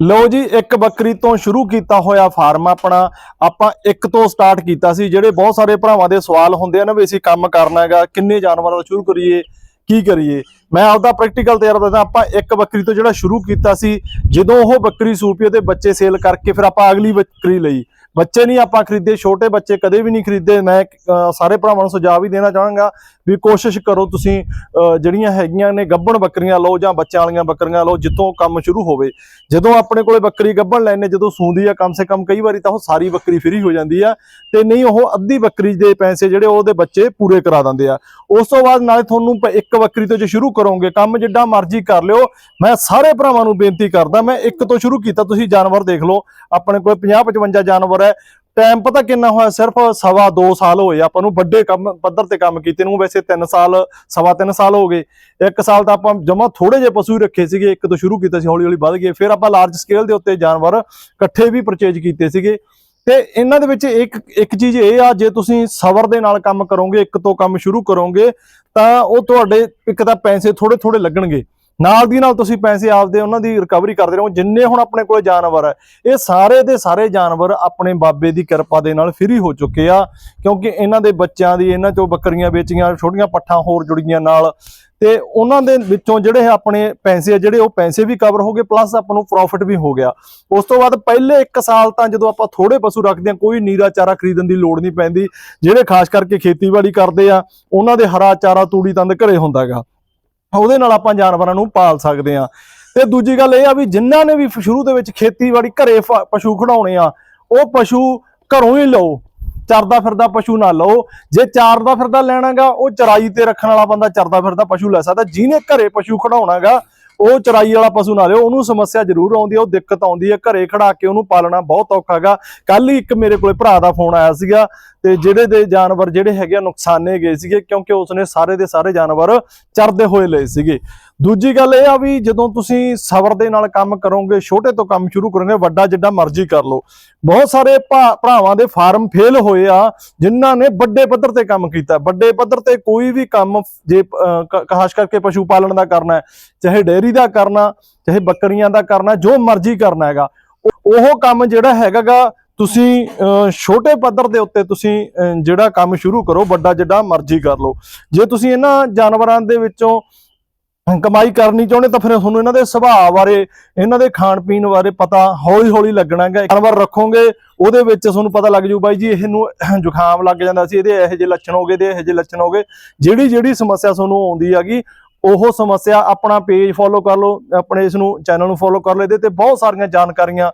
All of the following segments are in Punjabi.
ਲਓ ਜੀ, ਇੱਕ ਬੱਕਰੀ ਤੋਂ ਸ਼ੁਰੂ ਕੀਤਾ ਹੋਇਆ ਫਾਰਮ ਆਪਣਾ, ਆਪਾਂ ਇੱਕ ਤੋਂ ਸਟਾਰਟ ਕੀਤਾ ਸੀ, ਜਿਹੜੇ ਬਹੁਤ ਸਾਰੇ ਭਰਾਵਾਂ ਦੇ ਸਵਾਲ ਹੁੰਦੇ ਆ ਨਾ ਵੀ ਅਸੀਂ ਕੰਮ ਕਰਨਾ ਹੈਗਾ, ਕਿੰਨੇ ਜਾਨਵਰਾਂ ਦਾ ਸ਼ੁਰੂ ਕਰੀਏ, ਕੀ ਕਰੀਏ? ਮੈਂ ਆਪਦਾ ਪ੍ਰੈਕਟੀਕਲ ਤਿਆਰ ਦੱਸਦਾ ਆਪਾਂ ਇੱਕ ਬੱਕਰੀ ਤੋਂ ਜਿਹੜਾ ਸ਼ੁਰੂ ਕੀਤਾ ਸੀ, ਜਦੋਂ ਉਹ ਬੱਕਰੀ ਸੂਪੀ ਉਹਦੇ ਬੱਚੇ ਸੇਲ ਕਰਕੇ ਫਿਰ ਆਪਾਂ ਅਗਲੀ ਬੱਕਰੀ ਲਈ। ਬੱਚੇ ਨਹੀਂ ਆਪਾਂ ਖਰੀਦੇ, ਛੋਟੇ ਬੱਚੇ ਕਦੇ ਵੀ ਨਹੀਂ ਖਰੀਦੇ। ਮੈਂ ਸਾਰੇ ਭਰਾਵਾਂ ਨੂੰ ਸੁਝਾਅ ਵੀ ਦੇਣਾ ਚਾਹਾਂਗਾ ਵੀ ਕੋਸ਼ਿਸ਼ ਕਰੋ ਤੁਸੀਂ ਜਿਹੜੀਆਂ ਹੈਗੀਆਂ ਨੇ ਗੱਭਣ ਬੱਕਰੀਆਂ ਲਓ ਜਾਂ ਬੱਚਿਆਂ ਵਾਲੀਆਂ ਬੱਕਰੀਆਂ ਲਓ, ਜਿੱਥੋਂ ਕੰਮ ਸ਼ੁਰੂ ਹੋਵੇ। ਜਦੋਂ ਆਪਣੇ ਕੋਲੇ ਬੱਕਰੀ ਗੱਭਣ ਲੈਣੇ ਜਦੋਂ ਸੂੰਦੀ ਆ, ਕਮ ਸੇ ਕਮ ਕਈ ਵਾਰੀ ਤਾਂ ਉਹ ਸਾਰੀ ਬੱਕਰੀ ਫਰੀ ਹੋ ਜਾਂਦੀ ਆ ਤੇ ਨਹੀਂ ਉਹ ਅੱਧੀ ਬੱਕਰੀ ਦੇ ਪੈਸੇ ਜਿਹੜੇ ਉਹਦੇ ਬੱਚੇ ਪੂਰੇ ਕਰਾ ਦਿੰਦੇ ਆ। ਉਸ ਤੋਂ ਬਾਅਦ ਨਾਲੇ ਤੁਹਾਨੂੰ ਪ- ਇੱਕ ਬੱਕਰੀ ਤੋਂ ਜੇ ਸ਼ੁਰੂ ਕਰੋਗੇ, ਕੰਮ ਜਿੱਡਾ ਮਰਜ਼ੀ ਕਰ ਲਿਓ। ਮੈਂ ਸਾਰੇ ਭਰਾਵਾਂ ਨੂੰ ਬੇਨਤੀ ਕਰਦਾ, ਮੈਂ ਇੱਕ ਤੋਂ ਸ਼ੁਰੂ ਕੀਤਾ, ਤੁਸੀਂ ਜਾਨਵਰ ਦੇਖ ਲਓ। ਆਪਣੇ ਕੋਲ 50 55 ਜਾਨਵਰ ਹੈ ਟਾਈਮ ਪਤਾ ਕਿੰਨਾ ਹੋਇਆ? ਸਿਰਫ ਸਵਾ 2 ਸਾਲ ਹੋਏ ਆਪਾਂ ਨੂੰ ਵੱਡੇ ਕੰਮ, ਪੱਧਰ ਤੇ ਕੰਮ ਕੀਤੇ ਨੂੰ। ਵੈਸੇ 3 ਸਾਲ, ਸਵਾ 3 ਸਾਲ ਹੋ ਗਏ। ਇੱਕ ਸਾਲ ਤਾਂ ਆਪਾਂ ਜਮਾ ਥੋੜੇ ਜਿਹੇ ਪਸ਼ੂ ਹੀ ਰੱਖੇ ਸੀਗੇ। ਇੱਕ ਤੋਂ ਸ਼ੁਰੂ ਕੀਤਾ ਸੀ ਹੌਲੀ ਹੌਲੀ ਵੱਧ ਗਏ। ਫਿਰ ਆਪਾਂ ਲਾਰਜ ਸਕੇਲ ਦੇ ਉੱਤੇ ਜਾਨਵਰ ਇਕੱਠੇ ਵੀ ਪਰਚੇਜ ਕੀਤੇ ਸੀਗੇ। ਤੇ ਇਹਨਾਂ ਦੇ ਵਿੱਚ ਇੱਕ ਇੱਕ ਚੀਜ਼ ਇਹ ਆ, ਜੇ ਤੁਸੀਂ ਸਬਰ ਦੇ ਨਾਲ ਕੰਮ ਕਰੋਗੇ, ਇੱਕ ਤੋਂ ਕੰਮ ਸ਼ੁਰੂ ਕਰੋਗੇ, ਤਾਂ ਉਹ ਤੁਹਾਡੇ ਇੱਕ ਤਾਂ ਪੈਸੇ ਥੋੜੇ ਥੋੜੇ ਲੱਗਣਗੇ। ਨਾਲ ਦੀ ਨਾਲ ਤੁਸੀਂ ਪੈਸੇ ਆਪਦੇ ਉਹਨਾਂ ਦੀ ਰਿਕਵਰੀ ਕਰਦੇ ਰਹੋ, ਜਿੰਨੇ ਹੁਣ ਆਪਣੇ ਕੋਲ ਜਾਨਵਰ ਹੈ ਇਹ ਸਾਰੇ ਦੇ ਸਾਰੇ ਜਾਨਵਰ ਆਪਣੇ ਬਾਬੇ ਦੀ ਕਿਰਪਾ ਦੇ ਨਾਲ ਫ੍ਰੀ ਹੋ ਚੁੱਕੇ ਆ, ਕਿਉਂਕਿ ਇਹਨਾਂ ਦੇ ਬੱਚਿਆਂ ਦੀ, ਇਹਨਾਂ ਚੋਂ ਬੱਕਰੀਆਂ ਵੇਚੀਆਂ, ਛੋਟੀਆਂ ਪੱਠਾਂ ਹੋਰ ਜੁੜੀਆਂ ਨਾਲ, ਤੇ ਉਹਨਾਂ ਦੇ ਵਿੱਚੋਂ ਜਿਹੜੇ ਆਪਣੇ ਪੈਸੇ ਆ, ਜਿਹੜੇ ਉਹ ਪੈਸੇ ਵੀ ਕਵਰ ਹੋ ਗਏ ਪਲੱਸ ਆਪਾਂ ਨੂੰ ਪ੍ਰੋਫਿਟ ਵੀ ਹੋ ਗਿਆ। ਉਸ ਤੋਂ ਬਾਅਦ ਪਹਿਲੇ 1 ਸਾਲ ਤਾਂ ਜਦੋਂ ਆਪਾਂ ਥੋੜੇ ਪਸ਼ੂ ਰੱਖਦੇ ਆ, ਕੋਈ ਨੀਰਾ ਚਾਰਾ ਖਰੀਦਣ ਦੀ ਲੋੜ ਨਹੀਂ ਪੈਂਦੀ, ਜਿਹੜੇ ਖਾਸ ਕਰਕੇ ਖੇਤੀਬਾੜੀ ਕਰਦੇ ਆ, ਉਹਨਾਂ ਦੇ ਹਰਾ ਚਾਰਾ ਤੂੜੀ ਤੰਦ ਘਰੇ ਹੁੰਦਾ ਹੈਗਾ। ਉਹਦੇ ਨਾਲ ਆਪਾਂ ਜਾਨਵਰਾਂ ਨੂੰ ਪਾਲ ਸਕਦੇ ਆ ਤੇ ਦੂਜੀ ਗੱਲ ਇਹ ਆ ਵੀ ਜਿਨ੍ਹਾਂ ਨੇ ਵੀ ਸ਼ੁਰੂ ਦੇ ਵਿੱਚ ਖੇਤੀਬਾੜੀ ਘਰੇ ਫ- ਪਸ਼ੂ ਖੜਾਉਣੇ ਆ, ਉਹ ਪਸ਼ੂ ਘਰੋਂ ਹੀ ਲਓ। ਚਰਦਾ ਫਿਰਦਾ ਪਸ਼ੂ ਨਾ ਲਓ। ਜੇ ਚਾਰਦਾ ਫਿਰਦਾ ਲੈਣਾਗਾ, ਉਹ ਚਰਾਈ ਤੇ ਰੱਖਣ ਵਾਲਾ ਬੰਦਾ ਚਰਦਾ ਫਿਰਦਾ ਪਸ਼ੂ ਲੈ ਸਕਦਾ। ਜਿਹਨੇ ਘਰੇ ਪਸ਼ੂ ਖੜਾਉਣਾਗਾ ਉਹ ਚਰਾਈ ਵਾਲਾ ਪਸ਼ੂ ਨਾ ਲਿਓ, ਉਹਨੂੰ ਸਮੱਸਿਆ ਜ਼ਰੂਰ ਆਉਂਦੀ ਹੈ ਉਹ ਦਿੱਕਤ ਆਉਂਦੀ ਹੈ ਘਰੇ ਖੜਾ ਕੇ ਉਹਨੂੰ ਪਾਲਣਾ ਬਹੁਤ ਔਖਾ ਹੈਗਾ। ਕੱਲ ਹੀ ਇੱਕ ਮੇਰੇ ਕੋਲੇ ਭਰਾ ਦਾ ਫੋਨ ਆਇਆ ਸੀਗਾ ਤੇ ਜਿਹੜੇ ਦੇ ਜਾਨਵਰ ਜਿਹੜੇ ਹੈਗੇ ਆ, ਨੁਕਸਾਨੇ ਗਏ ਸੀਗੇ ਕਿਉਂਕਿ ਉਸਨੇ ਸਾਰੇ ਦੇ ਸਾਰੇ ਜਾਨਵਰ ਚਰਦੇ ਹੋਏ ਲਏ ਸੀਗੇ। ਦੂਜੀ ਗੱਲ ਇਹ ਆ ਵੀ ਜਦੋਂ ਤੁਸੀਂ ਸਬਰ ਦੇ ਨਾਲ ਕੰਮ ਕਰੋਗੇ ਛੋਟੇ ਤੋਂ ਕੰਮ ਸ਼ੁਰੂ ਕਰੋਗੇ ਵੱਡਾ ਜਿੱਡਾ ਮਰਜ਼ੀ ਕਰ ਲਓ। ਬਹੁਤ ਸਾਰੇ ਭਾ- ਭਰਾਵਾਂ ਦੇ ਫਾਰਮ ਫੇਲ ਹੋਏ ਆ ਜਿਨ੍ਹਾਂ ਨੇ ਵੱਡੇ ਪੱਧਰ ਤੇ ਕੰਮ ਕੀਤਾ। ਵੱਡੇ ਪੱਧਰ ਤੇ ਕੋਈ ਵੀ ਕੰਮ ਜੇ ਖਾਸ ਕਰਕੇ ਪਸ਼ੂ ਪਾਲਣ ਦਾ ਕਰਨਾ ਚਾਹੇ ਡੇਅਰੀ ਦਾ ਕਰਨਾ ਚਾਹੇ ਬੱਕਰੀਆਂ ਦਾ ਕਰਨਾ ਜੋ ਮਰਜ਼ੀ ਕਰਨਾ ਹੈਗਾ। ਉਹ- ਉਹ ਕੰਮ ਜਿਹੜਾ ਹੈਗਾਗਾ ਤੁਸੀਂ ਅਹ, ਛੋਟੇ ਪੱਧਰ ਦੇ ਉੱਤੇ ਤੁਸੀਂ ਅਹ, ਜਿਹੜਾ ਕੰਮ ਸ਼ੁਰੂ ਕਰੋ ਵੱਡਾ ਜਿੱਡਾ ਮਰਜ਼ੀ ਕਰ ਲਓ। ਜੇ ਤੁਸੀਂ ਇਹਨਾਂ ਜਾਨਵਰਾਂ ਦੇ ਵਿੱਚੋਂ ਕਮਾਈ ਕਰਨੀ ਚਾਹੁੰਦੇ ਤਾਂ ਫਿਰ ਤੁਹਾਨੂੰ ਇਹਨਾਂ ਦੇ ਸੁਭਾਅ ਬਾਰੇ, ਇਹਨਾਂ ਦੇ ਖਾਣ ਪੀਣ ਬਾਰੇ ਪਤਾ ਹੌਲੀ ਹੌਲੀ ਲੱਗਣਾ ਹੈਗਾ। ਜਾਨਵਰ ਰੱਖੋਗੇ, ਉਹਦੇ ਵਿੱਚ ਤੁਹਾਨੂੰ ਪਤਾ ਲੱਗ ਜੂ ਬਾਈ ਜੀ, ਇਹਨੂੰ ਜ਼ੁਕਾਮ ਲੱਗ ਜਾਂਦਾ ਸੀ, ਇਹਦੇ ਇਹੋ ਜਿਹੇ ਲੱਛਣ ਹੋ ਗਏ ਤੇ ਇਹੋ ਜਿਹੇ ਲੱਛਣ ਹੋ ਗਏ। ਜਿਹੜੀ ਜਿਹੜੀ ਸਮੱਸਿਆ ਤੁਹਾਨੂੰ ਆਉਂਦੀ ਹੈਗੀ, ਉਹ ਸਮੱਸਿਆ ਆਪਣਾ ਪੇਜ ਫੋਲੋ ਕਰ ਲਓ, ਆਪਣੇ ਇਸ ਨੂੰ ਚੈਨਲ ਨੂੰ ਫੋਲੋ ਕਰ ਲਓ, ਇਹਦੇ ਤੇ ਬਹੁਤ ਸਾਰੀਆਂ ਜਾਣਕਾਰੀਆਂ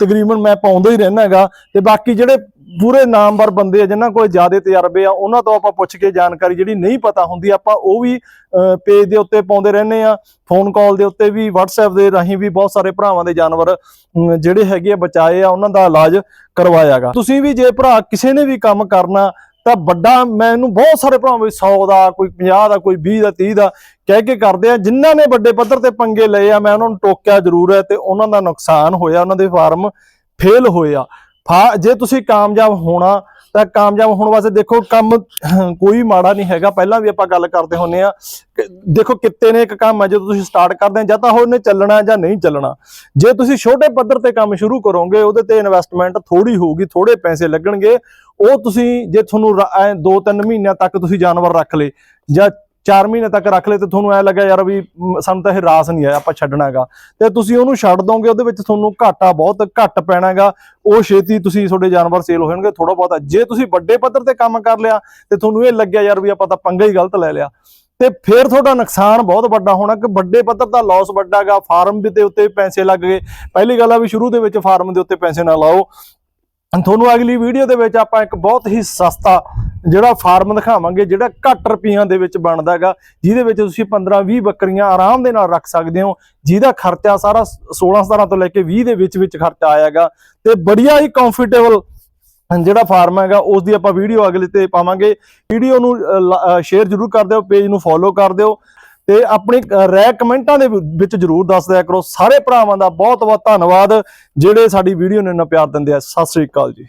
ਤਕਰੀਬਨ ਮੈਂ ਪਾਉਂਦਾ ਹੀ ਰਹਿਣਾ ਹੈਗਾ। ਤੇ ਬਾਕੀ ਜਿਹੜੇ ਪੂਰੇ ਨਾਮਵਰ ਬੰਦੇ ਆ, ਜਿਨ੍ਹਾਂ ਕੋਲ ਜ਼ਿਆਦਾ ਤਜਰਬੇ ਆ, ਉਹਨਾਂ ਤੋਂ ਆਪਾਂ ਪੁੱਛ ਕੇ ਜਾਣਕਾਰੀ ਜਿਹੜੀ ਨਹੀਂ ਪਤਾ ਹੁੰਦੀ, ਆਪਾਂ ਉਹ ਵੀ ਪੇਜ ਦੇ ਉੱਤੇ ਪਾਉਂਦੇ ਰਹਿੰਦੇ ਆ ਫੋਨ ਕਾਲ ਦੇ ਉੱਤੇ ਵੀ, WhatsApp ਦੇ ਰਾਹੀਂ ਵੀ ਬਹੁਤ ਸਾਰੇ ਭਰਾਵਾਂ ਦੇ ਜਾਨਵਰ ਜਿਹੜੇ ਹੈਗੇ ਬਚਾਏ ਆ, ਉਹਨਾਂ ਦਾ ਇਲਾਜ ਕਰਵਾਇਆਗਾ ਤੁਸੀਂ ਵੀ ਜੇ ਭਰਾ ਕਿਸੇ ਨੇ ਵੀ ਕੰਮ ਕਰਨਾ, ਤਾਂ ਵੱਡਾ, ਮੈਨੂੰ ਬਹੁਤ ਸਾਰੇ ਭਰਾਵਾਂ ਵੀ 100 ਦਾ, ਕੋਈ 50 ਦਾ, ਕੋਈ 20 ਦਾ 30 ਦਾ, ਕਹਿ ਕੇ ਕਰਦੇ ਆ, ਜਿਨ੍ਹਾਂ ਨੇ ਵੱਡੇ ਪੱਧਰ ਤੇ ਪੰਗੇ ਲਏ ਆ, ਮੈਂ ਉਹਨਾਂ ਨੂੰ ਟੋਕਿਆ ਜ਼ਰੂਰ ਹੈ, ਤੇ ਉਹਨਾਂ ਦਾ ਨੁਕਸਾਨ ਹੋਇਆ, ਉਹਨਾਂ ਦੇ ਫਾਰਮ ਫੇਲ ਹੋਏ ਆ। ਜੇ ਤੁਸੀਂ ਕਾਮਯਾਬ ਹੋਣਾ, ਤਾਂ ਕਾਮਯਾਬ ਹੋਣ ਵਾਸਤੇ ਦੇਖੋ ਕੰਮ ਕੋਈ ਮਾੜਾ ਨਹੀਂ ਹੈਗਾ। ਪਹਿਲਾਂ ਵੀ ਆਪਾਂ ਗੱਲ ਕਰਦੇ ਹੁੰਨੇ ਆ ਕਿ ਦੇਖੋ ਕਿਤੇ ਨੇ ਇੱਕ ਕੰਮ ਹੈ, ਜਦੋਂ ਤੁਸੀਂ ਸਟਾਰਟ ਕਰਦੇ ਆ, ਜਾਂ ਤਾਂ ਉਹਨੇ ਚੱਲਣਾ ਜਾਂ ਨਹੀਂ ਚੱਲਣਾ। ਜੇ ਤੁਸੀਂ ਛੋਟੇ ਪੱਧਰ ਤੇ ਕੰਮ ਸ਼ੁਰੂ ਕਰੋਗੇ, ਉਹਦੇ ਤੇ ਇਨਵੈਸਟਮੈਂਟ ਥੋੜੀ ਹੋਊਗੀ ਥੋੜੇ ਪੈਸੇ ਲੱਗਣਗੇ। ਉਹ ਤੁਸੀਂ ਜੇ ਤੁਹਾਨੂੰ 2-3 ਮਹੀਨਿਆਂ ਤੱਕ ਤੁਸੀਂ ਜਾਨਵਰ ਰੱਖ ਲਏ, ਜਾਂ 4 ਮਹੀਨੇ ਤੱਕ ਰੱਖ ਲਏ ਤੇ ਤੁਹਾਨੂੰ ਐ ਲੱਗਾ ਯਾਰ ਵੀ ਸਾਨੂੰ ਤਾਂ ਇਹ ਰਾਸ ਨਹੀਂ ਆਇਆ, ਆਪਾਂ ਛੱਡਣਾ ਹੈਗਾ। ਤੇ ਤੁਸੀਂ ਉਹਨੂੰ ਛੱਡ ਦੋਗੇ, ਉਹਦੇ ਵਿੱਚ ਤੁਹਾਨੂੰ ਘਾਟਾ ਬਹੁਤ ਘੱਟ ਪੈਣਾ ਹੈਗਾ। ਉਹ ਛੇਤੀ ਤੁਸੀਂ ਤੁਹਾਡੇ ਜਾਨਵਰ ਸੇਲ ਹੋ ਜਾਣਗੇ ਥੋੜਾ ਬਹੁਤਾ। ਜੇ ਤੁਸੀਂ ਵੱਡੇ ਪੱਧਰ ਤੇ ਕੰਮ ਕਰ ਲਿਆ, ਤੇ ਤੁਹਾਨੂੰ ਇਹ ਲੱਗਿਆ ਯਾਰ ਵੀ ਆਪਾਂ ਤਾਂ ਪੰਗਾ ਹੀ ਗਲਤ ਲੈ ਲਿਆ। ਤੇ ਫਿਰ ਤੁਹਾਡਾ ਨੁਕਸਾਨ ਬਹੁਤ ਵੱਡਾ ਹੋਣਾ ਕਿ ਵੱਡੇ ਪੱਧਰ ਦਾ ਲਾਸ ਵੱਡਾ ਹੈਗਾ, ਫਾਰਮ ਦੇ ਉੱਤੇ ਪੈਸੇ ਲੱਗ ਗਏ। ਪਹਿਲੀ ਗੱਲ ਆ ਵੀ ਸ਼ੁਰੂ ਦੇ ਵਿੱਚ ਫਾਰਮ ਦੇ ਉੱਤੇ ਪੈਸੇ ਨਾ ਲਾਓ। ਤੁਹਾਨੂੰ ਅਗਲੀ ਵੀਡੀਓ ਦੇ ਵਿੱਚ ਆਪਾਂ ਇੱਕ ਬਹੁਤ ਹੀ ਸਸਤਾ ਜਿਹੜਾ ਫਾਰਮ ਦਿਖਾਵਾਂਗੇ, ਜਿਹੜਾ ਘੱਟ ਰੁਪਈਆਂ ਦੇ ਵਿੱਚ ਬਣਦਾ ਹੈਗਾ, ਜਿਹਦੇ ਵਿੱਚ ਤੁਸੀਂ 15 20 ਬੱਕਰੀਆਂ ਆਰਾਮ ਦੇ ਨਾਲ ਰੱਖ ਸਕਦੇ ਹੋ, ਜਿਹਦਾ ਖਰਚਾ ਸਾਰਾ 16 17 ਤੋਂ ਲੈ ਕੇ 20 ਦੇ ਵਿੱਚ ਵਿੱਚ ਖਰਚਾ ਆਏਗਾ ਤੇ ਬੜੀਆ ਹੀ ਕੰਫਰਟੇਬਲ ਜਿਹੜਾ ਫਾਰਮ ਹੈਗਾ, ਉਸ ਦੀ ਆਪਾਂ ਵੀਡੀਓ ਅਗਲੇ ਤੇ ਪਾਵਾਂਗੇ। ਵੀਡੀਓ ਨੂੰ ਸ਼ੇਅਰ ਜਰੂਰ ਕਰ ਦਿਓ ਪੇਜ ਨੂੰ ਫੋਲੋ ਕਰ ਦਿਓ, ਤੇ ਆਪਣੇ ਰਹਿ ਕਮੈਂਟਾਂ ਦੇ ਵਿੱਚ ਜਰੂਰ ਦੱਸ ਦਿਆ ਕਰੋ। ਸਾਰੇ ਭਰਾਵਾਂ ਦਾ ਬਹੁਤ ਬਹੁਤ ਧੰਨਵਾਦ, ਜਿਹੜੇ ਸਾਡੀ ਵੀਡੀਓ ਨੂੰ ਇੰਨਾ ਪਿਆਰ ਦਿੰਦੇ ਆ। ਸਤਿ ਸ੍ਰੀ ਅਕਾਲ ਜੀ।